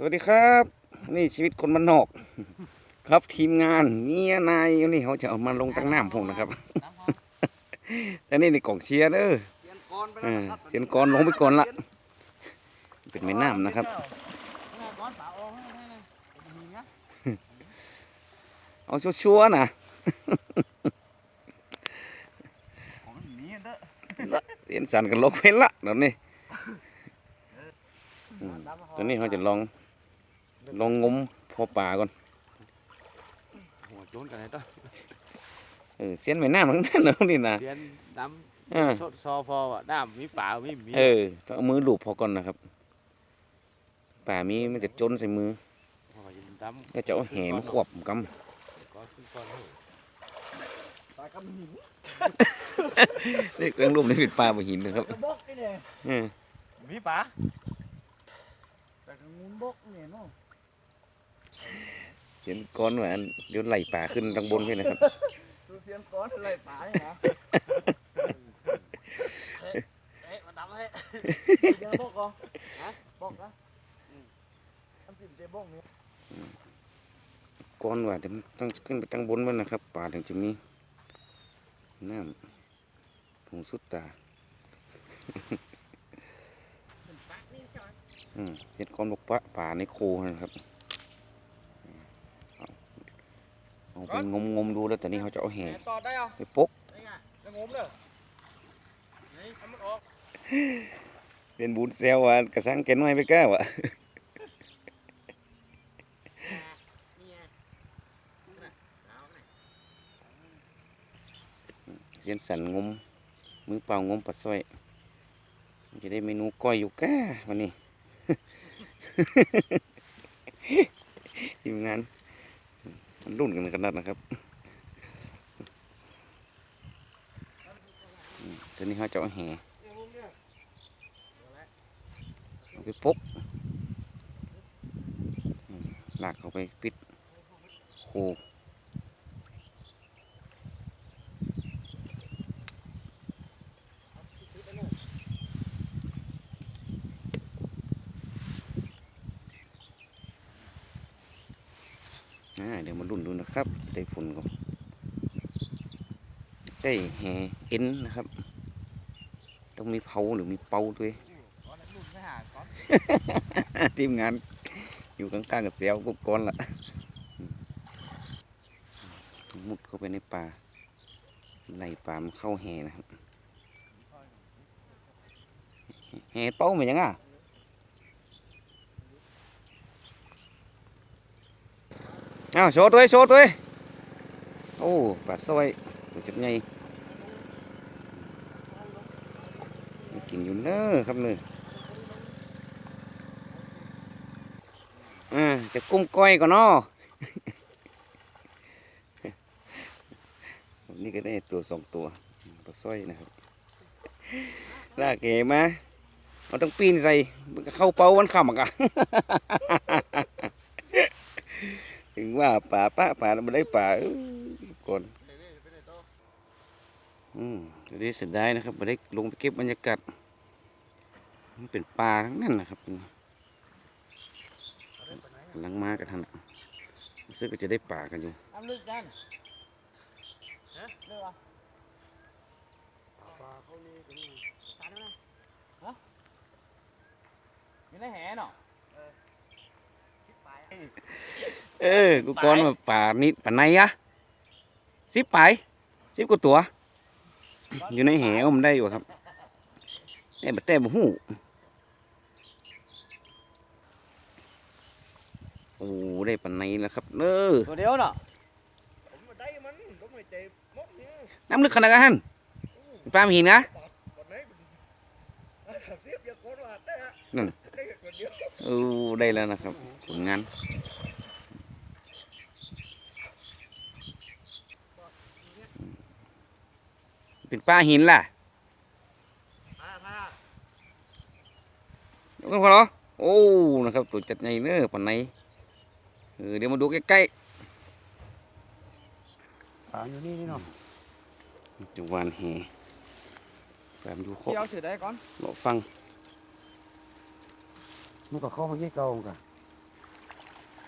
สวัสดีครับ นี่ชีวิตคนบ้านนอก ครับทีมงานเมียนายนี่เขาจะเอามาลงตั้งน้ำผมนะครับแต่นี่ในกล่องเชียร์เด้อเสียนกรอแล้วอนลงไปก่อนละเป็นแม่น้ำนะครับเอาชัวร์นะเด้อเสียนสันกันลงไปละเดี๋ยวนี้ตอนนี้เขาจะลอง ลองงมพอป่าก่อนหัวโจนกันเลยต้อเออเสียนแม่น้ำทั้งนั้นเลยนี่นะเสียนดเออำสดซอฟอว่ะด้ามมีป่ามีมีเออต้องเอามือลูบพอก่อนนะครับ ป่ามีมันจะจนใส่มือพอจะดำก็จะเอาแหมขวบกก้อนขึ้นก้อนเฮ้ยตายกับหินำนี่เครื่องรูปนี่เป็นปลาบนหินนะครับกระบอกนี่เนี่ยเออมีป่าแต่กระงูนบกเนี่ยเนาะ เสียนก้อนว่าอันเดี๋ยวไหลป่าขึ้นทางบนไปนะครับดูเสียนกรอะไรป่าเนี่ยนะเอ๊ะเอ๊ะมาดำให้เดี๋ยวบอกก่อนฮะบอกนะอืมอันสิบเดบอกเนี่ยก้อนว่าจะต้องขึ้นไปทางบนมันนะครับ ป่าถึงจะมีน้ำผงสุดตาอืมเสียนก้อนบอกปะป่าในโคนะครับเอา เอาไปงมงมๆดูแล้วแต่นี่เขาจะเอาแห่แหต่อได้เหรอไปปกได้ไงจะงมเด้อนี่ทำมันออกเสียนบุญเซลว่ากระชังแกน้อยไปแก้วอะนี่ไงเอาไงเสียนสันงมมือเปล่างมปัดสร้อยมันจะได้เมนูก้อยอยู่แก้วันนี้ทีมงาน มันรุ่นกันขนาดนะครับตอนนี้เขาจะเอาแห่เอาไปปุ๊บหลักเข้าไปปิดโคอ่าเดี๋ยวมาลุ้นดูนะครับ ได้ผลก่อน ได้แห่เอ็นนะครับ ต้องมีเผาหรือมีเป่าด้วยทีมงานอยู่ข้างๆกับเสียวกุ๊กก้อนละมุดเข้าไปในป่าไล่ป่ามันเข้าแห่นะครับแห่เป้าเหมือนยังอะอ้าวโชว์ตัวโชว์ตัวโอ้ปลาสร้อยจุดให กินอยู่เนอะครับเนอะอ่าจะกุ้มก้อยก่อนเนาะนี่ก็ได้ตัวสองตัวปลาสร้อยนะครับลากเก๋มาเราต้องปีนใส่มันเข้าเป้าวันขำอะกถึงว่าป่าป้าป่าเราไม่ได้ป่าก่อนอืม เดี๋ยวนี้เสียดายนะครับไม่ได้ลงไปเก็บบรรยากาศมันเป็นป่าทั้งนั้นนะครับกำลังมากันทันน่ะรู้สึกว่าจะได้ป่ากันอยู่น้ำลึกกันฮะเลือกอะปลาเขานี่ตรงนี้ปลาด้วยนะฮะอยู่ในแหเนาะเออคิดไปเออกูก้อนมาป่านี่ป่าในอะสิบไปสิบกว่าตัว อยู่ในแหวมันได้อยู่ครับแต่บัแต่บ่หูโอ้ได้ป่าในแล้วครับเนอตัวเดียวเนาะผมมาได้มันต้องไม่ใจมดเนี่ยน้ำลึกขนาดนั้นปลาไม่หินนะก่อนไหนเสียบอย่าโคตรว่าได้ฮะนั่นได้แค่คนเดียวเออได้แล้วนะครับผลงาน ป็นปลาหินล่ะมามาเดี๋ยวกันพอเหรอโอ้นะครับตัวจัดใหญ่เนอะปันไหนเออเดี๋ยวมาดูใกล้ป่าอยู่นี่นี่เนาะๆจะหวานแหแปมดูโคเดี๋ยวเสือได้ก่อนเราฟังมันก็เข้ามายี่เก่ากัน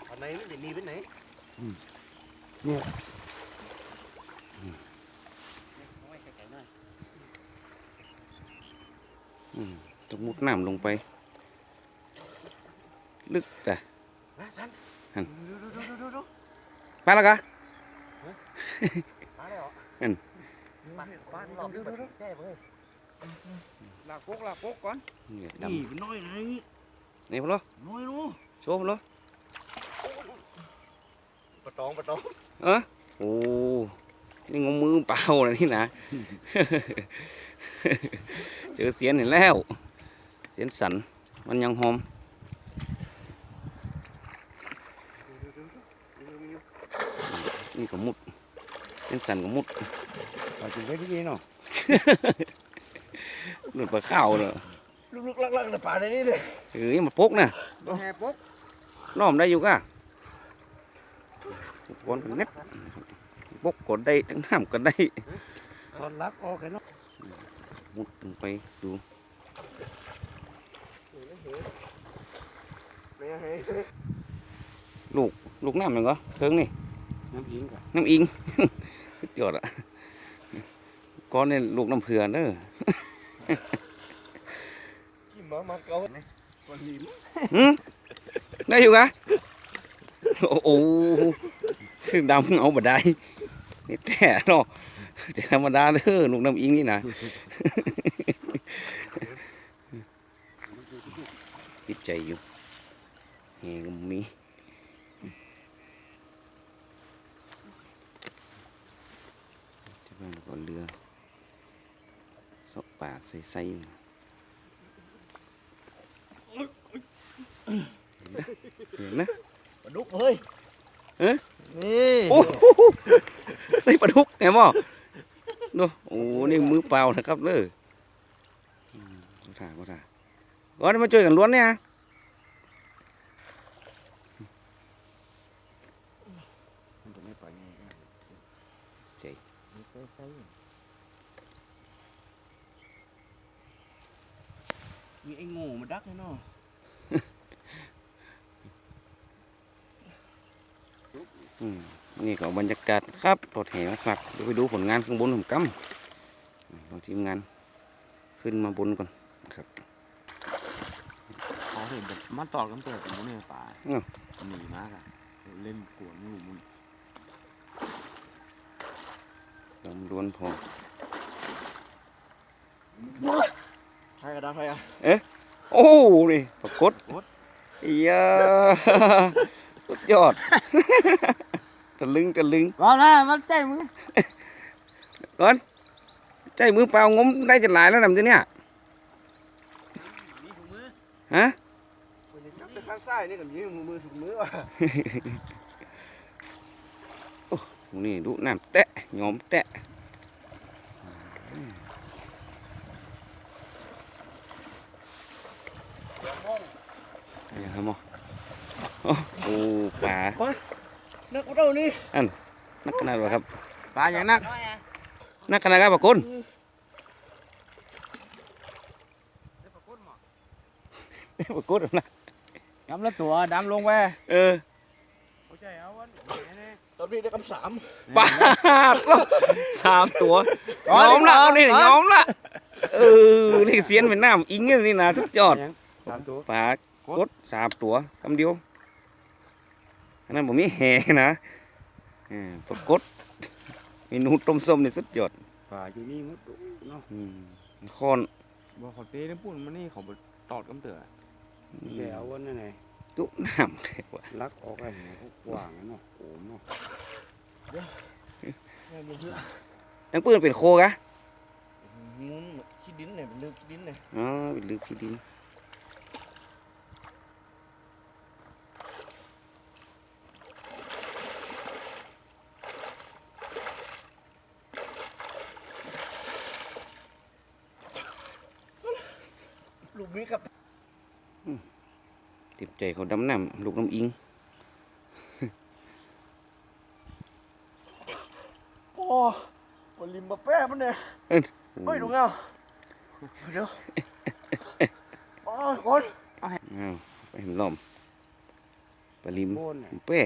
อันไหนไม่ได้มีเป็นไหนอืม ต้องมุดน้ำลงไป ลึกแต่นะสันหั่นดูดูดูดูดูไปแล้วกะมาแล้วอืมปันปันรอบนี้มันแก้เลยลากกุ๊กลากกุ๊กก่อนนี่ดนี่เป็นน้อยเลยำนี่พอลน้อยนู้โชว์พอลปะตองปะตองเออโอ้นี่งมมือเปล่าเลยนี่นะ เจอเสียนเห็นแล้ว เสียนสันมันยังหอมนี่ก็มุดเสียนสันก็มุดปลาจุ่มได้ที่นี่เนาะหลุดปลาข้าวเลยลึกๆลักๆในป่าในนี้เลยเอ้ยมาปกนะตัวแห่ปุ๊กน้อมได้อยู่ก่ะก้อนเป็นเน็ตปกก็ได้ทั้งน้ำก็ได้ตอนลักออกแค่เนาะมุดลงไปดูไม่ให้ลูกน้ำยังก็เทิงนี่ น้ำอิงกับน้ำอิงสุดยอดอะก้อนนี่ลูกน้ำเผือเด้อกินมามาเกาคนหิมหืมได้อยู่กะโอ้โหดำเอาบ่ได้นี่แต่เนาะจะธรรมดาเด้อลูกน้ำอิงนี่นะ ติดใจอยู่เฮก็มีจะเป็นก่อนเรือสอบปากใส่ๆมาเห็นนะปลาดุกเฮ้ยเอ๊ะนี่โอ้โหได้ปลาดุกแหนบ่ดูโอ้นี่มือเปล่านะครับเลยอืมก็ถ่าก็ถ่า ก่อนมาช่วยกันล้วนเนี่ยมันจะไม่ปล่อยง่ายใจไม่ไปใส่มีไอ้งูมาดักให้เนาะอืมนี่ก็บรรยากาศครับรถแห่มาฝากเดี๋ยวไปดูผลงานข้างบนผมกำเราทีมงาน ขึ้นมาบนก่อนนะครับ เห็นแบบมันตอดกันเปิดกันในป่าอ้าวหนีมากอะเล่นกวนงูมันลมล้วนพอใครกระดาษใครอะโอ้นี่ปรากฏอียาสุดยอดตะลึงตะลึงก่อนนะมันใจมึงก่อนใจมือเปล่างมได้จะหลายแล้วนำตัวเนี้ยฮะ ข้างซ้ายนี่กับยิงมือถุงมือว่ะนี่ดูน้ำแตะยอมแตะอย่าทำมอโอ้โอ้ป่านักเรานี่นักขนาดวะครับปลาอย่างนักนักขนาดครับปะกุนปะกุนนะ กำละตัวดำลงไปเออเข้าใจเอาวันตอนนี้ได้คำสามปาดสามตัวยอมละเอานี่ยอมละเออนี่เสียนเป็นน้ำอิงนี่นะสุดยอดสามตัวปลากดสามตัวคำเดียวอันนั้นผมมีแห่นะเออปลากดเมนูต้มส้มนี่สุดยอดป่าอยู่นี่มัดเนาะอืมคอนบอกเขาเต้น้ำปุ่นมันนี่เขาตอดกำเตือ แกเอาวันนั่นไงตุน้ำเทวะลักออกอะไรเนี่ยเขากว้างเนาะโอ้เนาะนังปืนเป็นโคกะงูขี้ดินเนี่ยเป็นเรื่องขี้ดินเนี่ยอ๋อเป็นลือพี่ดิน ลูกมีกับ ติด ใจเขาดำน้ำลูกน้ำอิงโอ้คนริมมาแป้มันเนี่ยเฮ้ยดูเงาเดี๋ยวโอ้ยคนอ้าวไปเห็นล้อมปลาลิมโบนน่ะแป้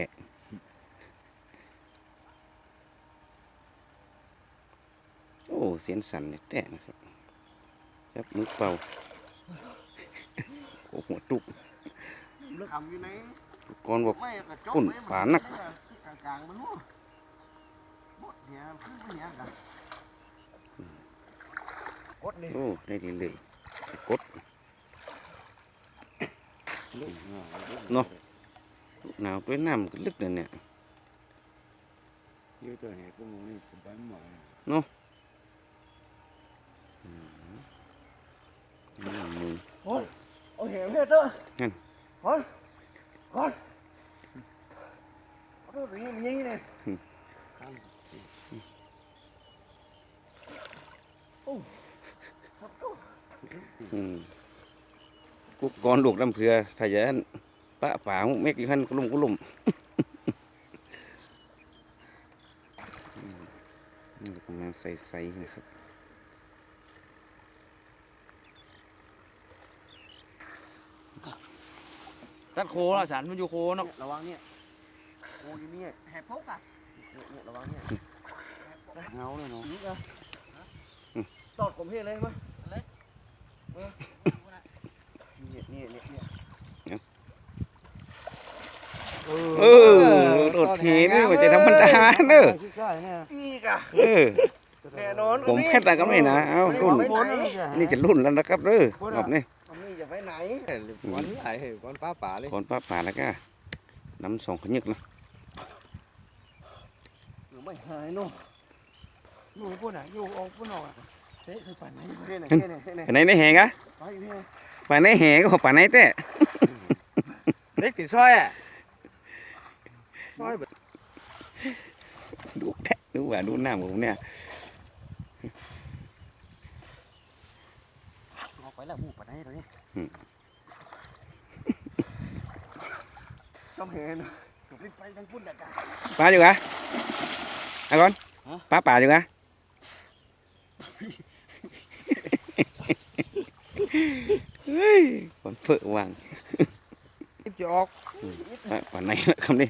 โอ้เสียนสั่นเนี่ยแต่นะครับจับมือเป่าโอ้หัวตุกเลือกทำอยู่ไหนก่อนบอกไม่กระจกปุ่นไม่ปานักกลางกลางๆมันนู่นบดเนี่ยขึ้นไปเนี่ยกันกดนี่โอ้ได้ดีเลยกดเนาะหนาวด้วยน้ำก็ลึกเลยเนี่ยยืดตัวแหกพวกมึงนี่สบายหมดนี่มือโอ้ยเอาแหงเฮ็ดเด้อนั่นก่ อนก่อนเอาตัวนี้มันยังไงเนี่อืมกุกกอนลูกลำเพือถ้าอย่างนั้นปะป่าหุเมกอยู่หันกุลุ่มกุลุ่มอืมนี่กำลังใส่ใส่นะครับ ตัดโคละสันมันอยู่โคเนาะระวังเนี่ยโอ้ยเนี่ยแหบพกอะเนี่ยเนี่ยระวังเนี่ยเงาเลยเนาะนี่อะตอดผมเฮ็ดเลยมั้ยเลยเออเนี่ยเนี่ยเนี่ยเนี่ยเออโดดเหนี่มันจะธรรมดาเนอะใช่เนี่ยอีกอะเออแน่นอนผมแค่ตาก็ไม่นะ เอารุ่นนี่จะรุ่นแล้วนะครับเด้อรอบนี้มันนี่จะ ไปไหนวันนี้ไอ้วันป้าป่าเลยก่อนป้าป่าแล้วก็น้ำสองขยึกนะไม่หายเนาะอยู่ปุ่นอะอยู่ออกปุ่นออกเฮ้ยคือป่านไหนเฮ้ยไหนเฮ้ยไหนเฮ้ยไหนไปไหนในแหงอะไปเฮ้ยไปไหนแหงก็ป่าไหนแต่เล็กติดซอยอะซอยแบบดูแทะดูว่าดูหน้าผมเนี่ยออกไปแล้วหมูป่าไหนตัวนี้ ต้องเห็นไปทางพุ่นเด็กอะป้าอยู่กะไอ้ก่อนป้าป่าอยู่กะเฮ้ยคนเพื่อวางจะออกป่าป่าไหนละคำนี้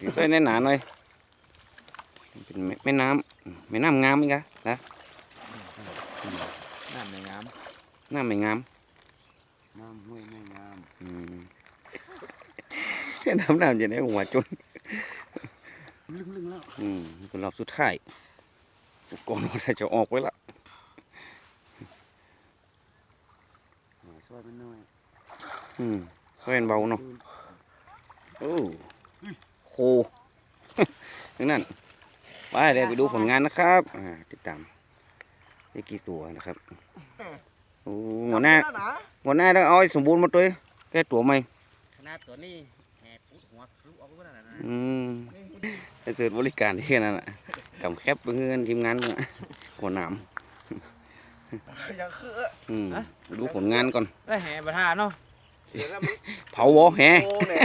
ดีใส่แน่นหนาหน่อยเป็นแม่แม่น้ำแม่น้ำงามอีกอะนะนั่นในงามน้ำไม่งาม น้ำห้วยไม่งามอืมแค่น้ำน้ำจะได้หัวจนลึกลึกแล้วอืมนี่เป็นรอบสุดท้ายก่อนว่าจะออกไว้ละซอยเป็นน้อยอืมซอยอันเบาเนาะโอ้โคนั่นนั่นไปเดี๋ยวไปดูผลงานนะครับอ่าติดตามได้กี่ตัวนะครับ โอ้หัวหน้าหัวหน้าต้องเอาให้สมบูรณ์หมดเลยแก้ตัวใหม่ขนาดตัวนี้แหบปุ๊ดหัวทะลุออกไปนั่นน่ะอืมไปเสิร์ฟบริการที่นั่นน่ะกำแคบเพื่อนทีมงานเนี่ยหัวหนามยังคืออืมดูผลงานก่อนแล้วแห่ประธานเนาะเสียแล้วมันเผาวอแฮโอ้แน่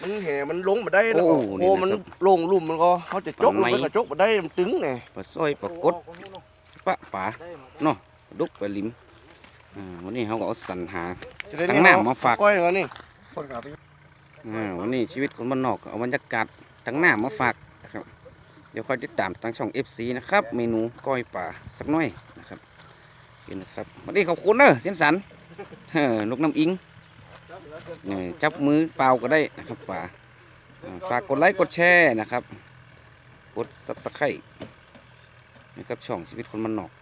มันแห่มันลงมาได้แล้วโอ้โอ้นี่นะครับมันลงลุ่มมันก็เขาจะจกปมัลานไหมก็จกมาได้มันตึงแน่ปลาสร้อยปลากดปลาป่า ดุกปลาลิมอ่าวันนี้เขาก็เอาสรรหาจะได้ตั้งหน้ามาฝากก้อยเหรอนี่คนขับไปอ่าวันนี้ชีวิตคนบ้านนอกก็เอาบรรยากาศทั้งหน้ามาฝากนะครับเดี๋ยวคอยติดตามทางช่อง FC นะครับ เมนูก้อยป่าสักหน่อยนะครับกินนะครับวันนี้ขอบคุณเนอะเสียนสันเออนกน้ำอิงนี่จับมือเปล่าก็ได้นะครับป่าอ่าฝากกดไลค์กดแชร์นะครับ กด subscribe นะครับช่องชีวิตคนบ้านนอกอ่าหรือ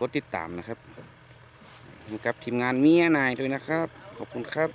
กดติดตามนะครับให้กับทีมงานเมียนายด้วยนะครับ ขอบคุณครับ